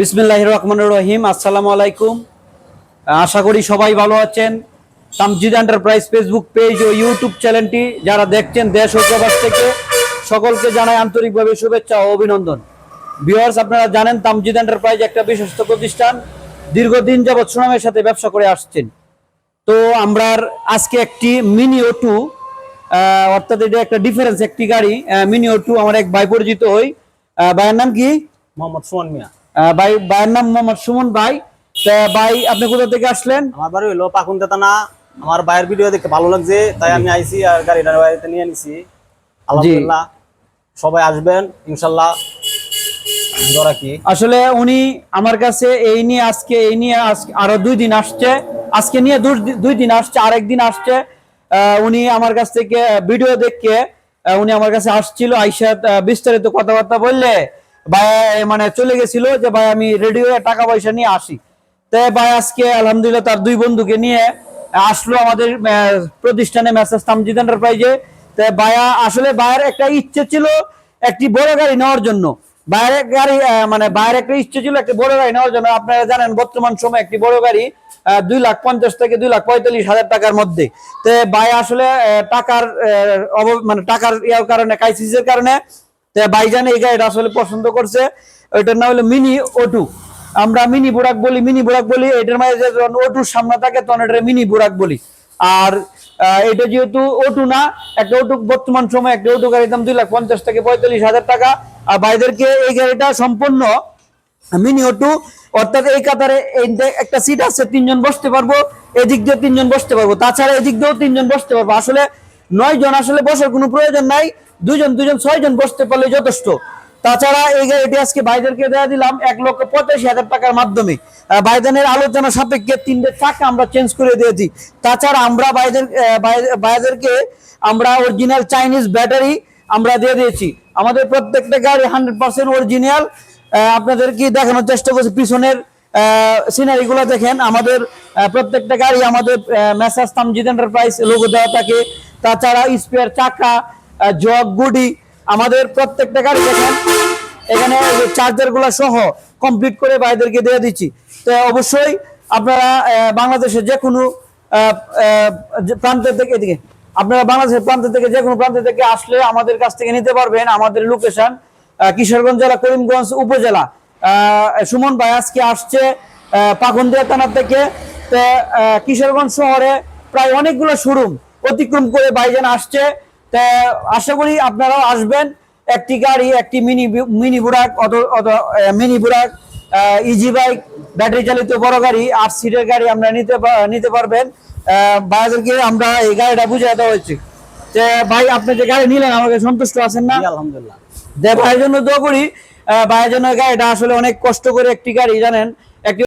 বিসমিল্লাহ রহমান রহিম, আসসালামু আলাইকুম। আশা করি সবাই ভালো আছেন। তামজিদ এন্টারপ্রাইজ ফেসবুক পেজ ও ইউটিউব চ্যানেলটি যারা দেখছেন দেশ ও প্রবাস থেকে, সকলকে জানাই আন্তরিকভাবে শুভেচ্ছা ও অভিনন্দন। ভিউয়ার্স, আপনারা জানেন তামজিদ এন্টারপ্রাইজ একটা বিশ্বস্ত প্রতিষ্ঠান। দীর্ঘদিন যাবৎ সুনামের সাথে ব্যবসা করে আসছেন। তো আমরা আজকে একটি মিনি টু অর্থাৎ এটা একটা ডিফারেন্স একটি গাড়ি মিনি টু আমার এক ভাই পরিচিত হই। ভাইয়ের নাম কি? মোহাম্মদ সুমন মিয়া। ভাই ভাইয়ের নাম মোহাম্মদ সুমন ভাই। ভাই আপনি কোথা থেকে আসলেন? আমার বাড়ি হইল পাকুন না আমার বাইরের ভিডিও দেখতে ভালো লাগছে তাই আমি আইছি আর গাড়িটা বাড়িতে নিয়ে নিছি। আলহামদুলিল্লাহ সবাই আসবেন ইনশাল্লাহ। আসলে উনি আমার কাছে এই নিয়ে আজকে এই নিয়ে আরও দুই দিন আসছে। আজকে নিয়ে দুই- দিন আসছে আরেকদিন আসছে। উনি আমার কাছ থেকে ভিডিও দেখে উনি আমার কাছে আসছিল আইসা বিস্তারিত কথাবার্তা বললে। ভাই মানে চলে গেছিল যে, ভাই, আমি রেডি হয়ে টাকা পয়সা নিয়ে আসি। তাই ভাই, আজকে আলহামদুলিল্লাহ তার দুই বন্ধুকে নিয়ে আসলো আমাদের প্রতিষ্ঠানে মেসাজ তামজিদ এন্টারপ্রাইজে তাই ভাইয়া আসলে ভাইয়ের একটা ইচ্ছে ছিল একটি বড় গাড়ি নেওয়ার জন্য। বাইরে গাড়ি মানে বাইরে একটা ইচ্ছে ছিল একটি বড় গাড়ি নেওয়ার জন্য। আপনারা জানেন, বর্তমান সময় একটি বড় গাড়ি দুই লাখ পঞ্চাশ থেকে দুই লাখ পঁয়তাল্লিশ হাজার টাকার মধ্যে। তো ভাই, আসলে টাকার মানে টাকার ইয়ার কারণে ক্রাইসিসের কারণে তো ভাইজান এই গাড়িটা আসলে পছন্দ করছে। ওইটার নাম হলো মিনি ওটু আমরা মিনি বুড়াক বলি, মিনি বুড়াক বলি, এটার মাঝে যখন ওটুর সামনে থাকে, তখন এটা মিনি বুড়াক বলি। আর এটা যেহেতু ওটু না, একটা ওটু বর্তমান সময় একটা ওটু গাড়ির দাম দুই লাখ পঞ্চাশ থেকে পঁয়তাল্লিশ হাজার টাকা। আর ভাইদেরকে এই গাড়িটা সম্পূর্ণ মিনি অটো অর্থাৎ এই কাতারে একটা সিট আছে, তিনজন বসতে পারব। এদিক দিয়ে তিনজন বসতে পারব। তাছাড়া এদিক দিয়েও তিনজন বসতে পারব। আসলে নয় জন আসলে বসার কোনো প্রয়োজন নাই। দুজন দুজন ছয় জন বসতে পারলে যথেষ্ট। তাছাড়া এই গাড়িটি আজকে ভাইদেরকে দেওয়া দিলাম এক লক্ষ পঁচাশি হাজার টাকার মাধ্যমে। আহ, আলোচনা সাপেক্ষে তিনটে চাকা আমরা চেঞ্জ করে দিয়েছি। তাছাড়া আমরা আহ, ভাই- আমরা অরিজিনাল চাইনিজ ব্যাটারি আমরা দিয়ে দিয়েছি। আমাদের প্রত্যেকটা গাড়ি হান্ড্রেড পার্সেন্ট অরিজিনাল আপনাদের কি দেখানোর চেষ্টা করছি পিছনের সিনারি গুলো দেখেন। আমাদের প্রত্যেকটা গাড়ি আমাদের মেসাজ তামজিদ এন্টারপ্রাইজ লোগো দেওয়া থাকে। তাছাড়া স্পেয়ার চাকা জগ গুডি আমাদের প্রত্যেকটা গাড়ি দেখেন। এখানে চার্জারগুলা সহ কমপ্লিট করে ভাইদেরকে দিয়ে দিচ্ছি। তো অবশ্যই আপনারা বাংলাদেশের যে কোনো প্রান্তের থেকে এদিকে আপনারা বাংলাদেশের প্রান্ত থেকে যে কোনো প্রান্ত থেকে আসলে আমাদের কাছ থেকে নিতে পারবেন আমাদের লোকেশন কিশোরগঞ্জ জেলা করিমগঞ্জ উপজেলা। সুমন ভাই আজকে আসছে পাখন্দিয়া থানা থেকে। তো, কিশোরগঞ্জ শহরে প্রায় অনেকগুলো শোরুম অতিক্রম করে ভাইজান আসছে। তা আশা করি আপনারাও আসবেন। একটি গাড়ি একটি মিনি মিনি বুড়াক অত অত মিনি বুড়াক ইজি বাইক ব্যাটারি চালিত বড় গাড়ি আট সিটের গাড়ি আমরা নিতে নিতে পারবেন। ভাইদেরকে আমরা এই গাড়িটা বুঝিয়ে দেওয়া হয়েছে। যে ভাই আপনি যে গাড়ি নিলেন আমাকে সন্তুষ্ট আছেন না? আলহামদুলিল্লাহ। যে ভাইয়ের জন্য দোয়া করি। ভাইয়ের জন্য গাড়িটা আসলে অনেক কষ্ট করে একটি গাড়ি জানেন? একটি